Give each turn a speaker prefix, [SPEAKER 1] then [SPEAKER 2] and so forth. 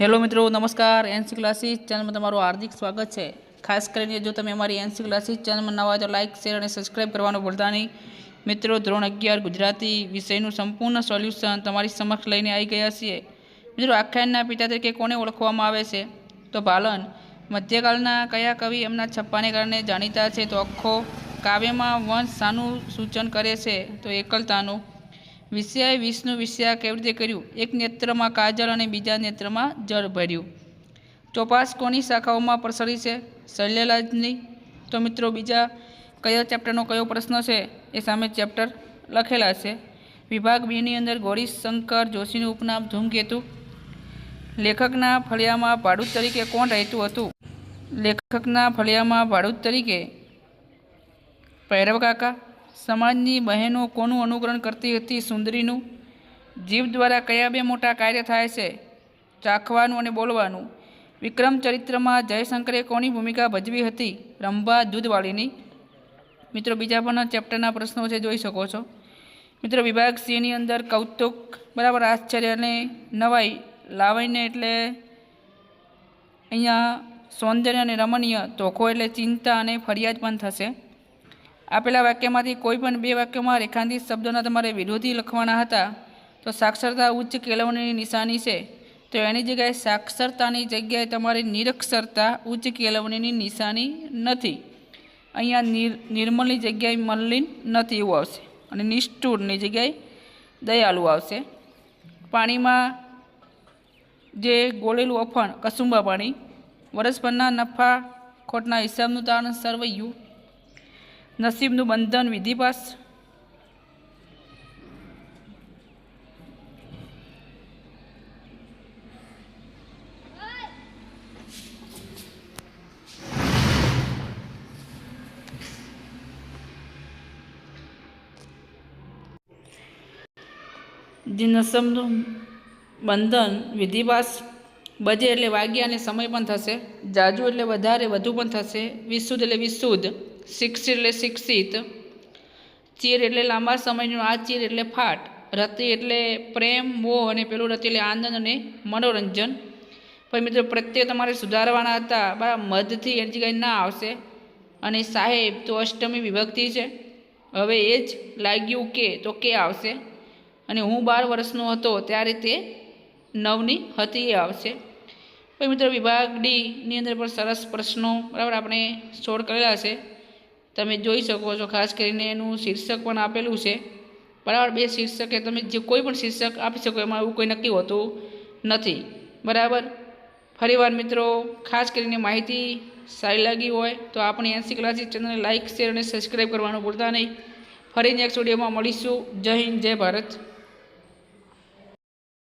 [SPEAKER 1] Hello મિત્રો, નમસ્કાર. NC classes ચેનલમાં તમારું હાર્દિક સ્વાગત છે. ખાસ કરીને જો તમે અમારી એનસી ક્લાસીસ ચેનલમાં નવા તો લાઇક શેર અને સબસ્ક્રાઇબ કરવાનું ભૂલતા નહીં. મિત્રો, ધોરણ અગિયાર, ગુજરાતી વિષયનું સંપૂર્ણ સોલ્યુશન તમારી સમક્ષ લઈને આવી ગયા છીએ. મિત્રો, આખ્યાનના પિતા તરીકે કોને ઓળખવામાં આવે છે? તો ભાલન. મધ્યકાળના કયા કવિ એમના છપ્પાને કારણે જાણીતા છે? તો અખો. કાવ્યમાં વંશ શાનું સૂચન કરે છે. તો એકલતાનું. વિષયાએ વિષ્ણુ વિષયા કેવી રીતે કર્યું? એક નેત્રમાં કાજળ અને બીજા નેત્રમાં જળ ભર્યું. ચોપાસ કોની શાખાઓમાં પ્રસરી છે? શલ્યલાજની તો મિત્રો બીજા કયા ચેપ્ટરનો કયો પ્રશ્ન છે? એ સામે ચેપ્ટર લખેલા છે. વિભાગ બીની અંદર ગૌરીશંકર જોશીનું ઉપનામ ધૂમકેતુ. લેખકના ફળિયામાં ભાડૂત તરીકે કોણ રહેતું હતું? લેખકના ફળિયામાં ભાડૂત તરીકે ભૈરવ કાકા. સમાજની બહેનો કોનું અનુકરણ કરતી હતી સુંદરીનું? જીવ દ્વારા કયા બે મોટા કાર્ય થાય છે? ચાખવાનું અને બોલવાનું. વિક્રમ ચરિત્રમાં જયશંકરે કોની ભૂમિકા ભજવી હતી? રંભા દૂધવાળીની. મિત્રો, બીજા પણ ચેપ્ટરના પ્રશ્નો છે, જોઈ શકો છો. મિત્રો, વિભાગ સીની અંદર કૌતુક, બરાબર, આશ્ચર્ય અને નવાઈ લાવણ્ય એટલે અહીંયા સૌંદર્ય અને રમણીય તોખો એટલે ચિંતા અને ફરિયાદ પણ થશે. આપેલા વાક્યમાંથી કોઈ પણ બે વાક્યોમાં રેખાંતિત શબ્દોના તમારે વિરોધી લખવાના હતા, તો સાક્ષરતા ઉચ્ચ કેળવણીની નિશાની છે. તો એની જગ્યાએ સાક્ષરતાની જગ્યાએ તમારે નિરક્ષરતા ઉચ્ચ કેળવણીની નિશાની નથી. અહીંયા નિર, નિર્મલની જગ્યાએ મલિન નથી એવું આવશે અને નિષ્ઠુરની જગ્યાએ દયાળુ આવશે. પાણીમાં જે ગોળેલું અફણ, કસુંબા પાણી વરસભરના નફા ખોટના હિસાબનું તારણ સર્વૈયું નસીબનું બંધન વિધિપાસ નસબનું બંધન વિધિપાસ બજે એટલે વાગ્યા અને સમય પણ થશે. જાજુ એટલે વધારે, વધુ પણ થશે. વિશુદ્ધ એટલે વિશુદ્ધ. શિક્ષિત એટલે શિક્ષિત ચીર એટલે લાંબા સમયનો, આ ચીર એટલે ફાટ, રતિ એટલે પ્રેમ, મોહ અને પેલું રતિ એટલે આનંદ અને મનોરંજન. પણ મિત્રો પ્રત્યે તમારે સુધારવાના હતા બરાબર મધથી એની જગ્યાએ ના આવશે. અને સાહેબ, તો અષ્ટમી વિભક્તિ છે. હવે એ જ લાગ્યું કે, તો કે આવશે? અને હું બાર વર્ષનો હતો, ત્યારે તે નવની હતી, એ આવશે. પછી મિત્રો વિભાગ ડીની અંદર પણ સરસ પ્રશ્નો, બરાબર, આપણે સોલ્વ કરેલા છે. તમે જોઈ શકો છો, ખાસ કરીને એનું શીર્ષક પણ આપેલું છે. બરાબર, બે શીર્ષકે તમે જે કોઈ પણ શીર્ષક આપી શકો, એમાં એવું કોઈ નક્કી હોતું નથી. બરાબર? ફરીવાર મિત્રો, ખાસ કરીને માહિતી સારી લાગી હોય, તો આપણી એનસી ક્લાસીસ ચેનલને લાઇક શેર અને સબસ્ક્રાઈબ કરવાનું ભૂલતા નહીં. ફરી નેક્સ્ટ વિડીયોમાં મળીશું. જય હિન્દ, જય ભારત.